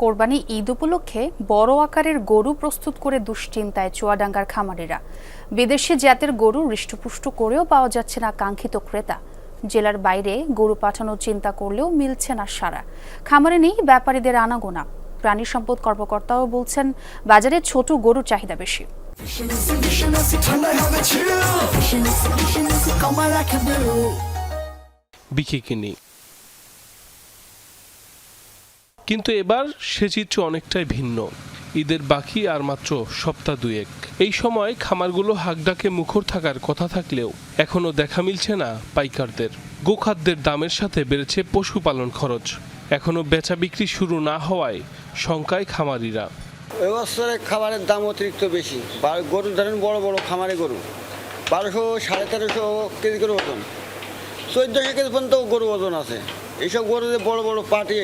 কোরবানি ঈদ উপলক্ষে বড় আকারের গরু প্রস্তুত করে দুশ্চিন্তায় চুয়াডাঙ্গার খামারিরা। বিদেশি জাতের গরু হৃষ্টপুষ্ট করেও পাওয়া যাচ্ছে না কাঙ্ক্ষিত ক্রেতা। জেলার বাইরে গরু পাঠানোর চিন্তা করলেও মিলছে না সারা। খামারে নেই ব্যাপারীদের আনাগোনা। প্রাণী সম্পদ কর্মকর্তাও বলছেন, বাজারে ছোট গরুর চাহিদা বেশি। বিকিকিনি কিন্তু এবার সে চিত্র অনেকটাই ভিন্ন। ঈদের বাকি আর মাত্র সপ্তাহ দুয়েক। এই সময় খামারগুলো হাকডাকে মুখর থাকার কথা থাকলেও এখনও দেখা মিলছে না পাইকারদের। গোখাদ্যের দামের সাথে বেড়েছে পশুপালন খরচ। এখনও বেচা বিক্রি শুরু না হওয়ায় শঙ্কায় খামারিরা। এবছরে খাবারের দাম অতিরিক্ত বেশি। গরু ধরেন বড় বড় খামারে গরু। বারোশো, সাড়ে তেরোশো কেজি করে ওজন। চোদ্দোশো কেজি পর্যন্ত গরু ওজন আছে। এইসব গরু বড় বড় পাটি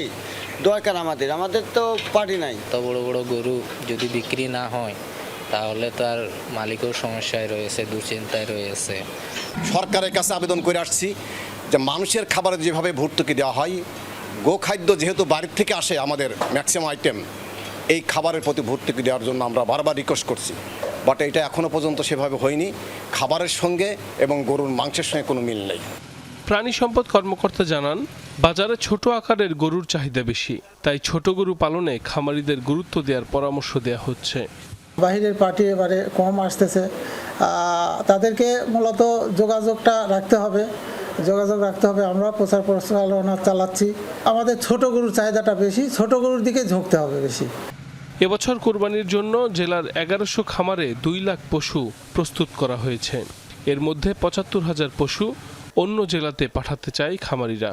দরকার আমাদের আমাদের তো পাটি নাই। এত বড় বড় গরু যদি বিক্রি না হয় তাহলে তো আর মালিকও সমস্যায় রয়েছে দুশ্চিন্তায় রয়েছে। সরকারের কাছে আবেদন করে আসছি যে মানুষের খাবারে যেভাবে ভর্তুকি দেওয়া হয় গোখাদ্য যেহেতু বাড়ির থেকে আসে আমাদের ম্যাক্সিমাম আইটেম এই খাবারের প্রতি ভর্তুকি দেওয়ার জন্য আমরা বারবার রিকোয়েস্ট করছি। বাট এটা এখনও পর্যন্ত সেভাবে হয়নি। খাবারের সঙ্গে এবং গরুর মাংসের সঙ্গে কোনো মিল নেই। প্রাণী সম্পদ কর্মকর্তা জানান বাজারে ছোট আকারের গরুর চাহিদা বেশি তাই ছোট গরু পালনে খামারিদের গুরুত্ব দেওয়ার পরামর্শ দেওয়া হচ্ছে। বাহিরের পার্টি এবারে কম আসতেছে। তাদেরকে মূলত যোগাযোগটা রাখতে হবে। যোগাযোগ রাখতে হবে আমরা প্রচার প্রচারণা চালাচ্ছি। আমাদের ছোট গরুর চাহিদাটা বেশি ছোট গরুর দিকে ঝুঁকতে হবে বেশি। এবছর কোরবানির জন্য জেলার এগারোশো খামারে দুই লাখ পশু প্রস্তুত করা হয়েছে। এর মধ্যে পঁচাত্তর হাজার পশু অন্য জেলাতে পাঠাতে চায় খামারিরা।